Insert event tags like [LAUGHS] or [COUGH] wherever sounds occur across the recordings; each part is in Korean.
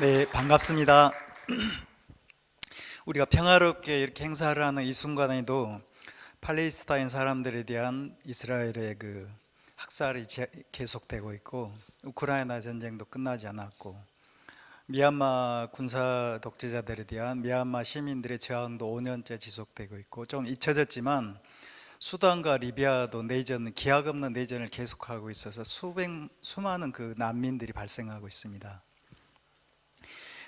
네, 반갑습니다. [CLEARS THROAT] 우리가 평화롭게 이렇게 행사를 하는 이 순간에도 팔레스타인 사람들에 대한 이스라엘의 그 학살이 제- 계속되고 있고 우크라이나 전쟁도 끝나지 않았고 미얀마 군사 독재자들에 대한 미얀마 시민들의 저항도 5년째 지속되고 있고 좀 잊혀졌지만 수단과 리비아도 내전 기약 없는 내전을 계속하고 있어서 수백 수많은 그 난민들이 발생하고 있습니다.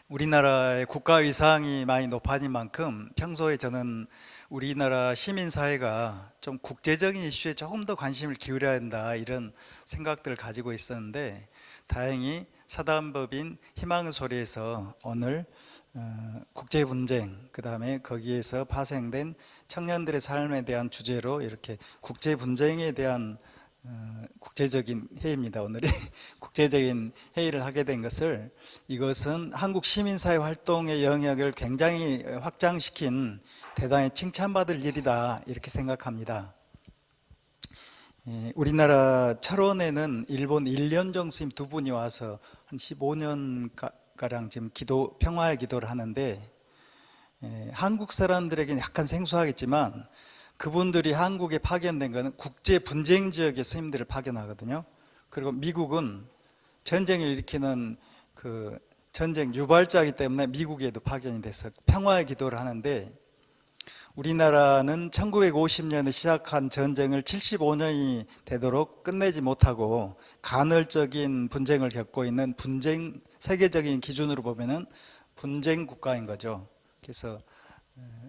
우리나라의 국가 위상이 많이 높아진 만큼 평소에 저는 우리나라 시민 사회가 좀 국제적인 이슈에 조금 더 관심을 기울여야 한다 이런 생각들을 가지고 있었는데 다행히 사단법인 희망의 소리에서 오늘 어, 국제 분쟁 그다음에 거기에서 파생된 청년들의 삶에 대한 주제로 이렇게 국제 분쟁에 대한 어, 국제적인 회의입니다. 오늘이 [LAUGHS] 국제적인 회의를 하게 된 것을 이것은 한국 시민사회 활동의 영역을 굉장히 확장시킨 대단히 칭찬받을 일이다 이렇게 생각합니다. 예, 우리나라 철원에는 일본 일련정 스님 두 분이 와서 한 15년 가량 지금 기도 평화의 기도를 하는데 예, 한국 사람들에게는 약간 생소하겠지만 그분들이 한국에 파견된 것은 국제 분쟁 지역의 스님들을 파견하거든요. 그리고 미국은 전쟁을 일으키는 그 전쟁 유발자이기 때문에 미국에도 파견이 돼서 평화의 기도를 하는데 우리나라는 1950년에 시작한 전쟁을 75년이 되도록 끝내지 못하고 간헐적인 분쟁을 겪고 있는 분쟁 세계적인 기준으로 보면은 분쟁 국가인 거죠. 그래서 에,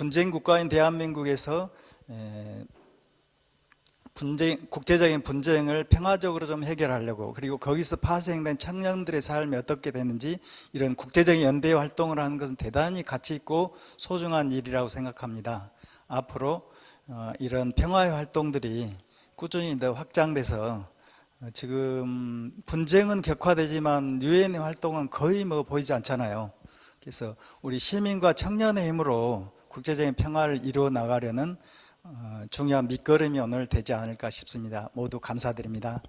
분쟁 국가인 대한민국에서 에, 분쟁 국제적인 분쟁을 평화적으로 좀 해결하려고 그리고 거기서 파생된 청년들의 삶이 어떻게 되는지 이런 국제적인 연대 활동을 하는 것은 대단히 가치 있고 소중한 일이라고 생각합니다. 앞으로 어, 이런 평화의 활동들이 꾸준히 더 확장돼서 어, 지금 분쟁은 격화되지만 유엔의 활동은 거의 뭐 보이지 않잖아요. 그래서 우리 시민과 청년의 힘으로 국제적인 평화를 이루어 나가려는 어, 중요한 밑거름이 오늘 되지 않을까 싶습니다. 모두 감사드립니다.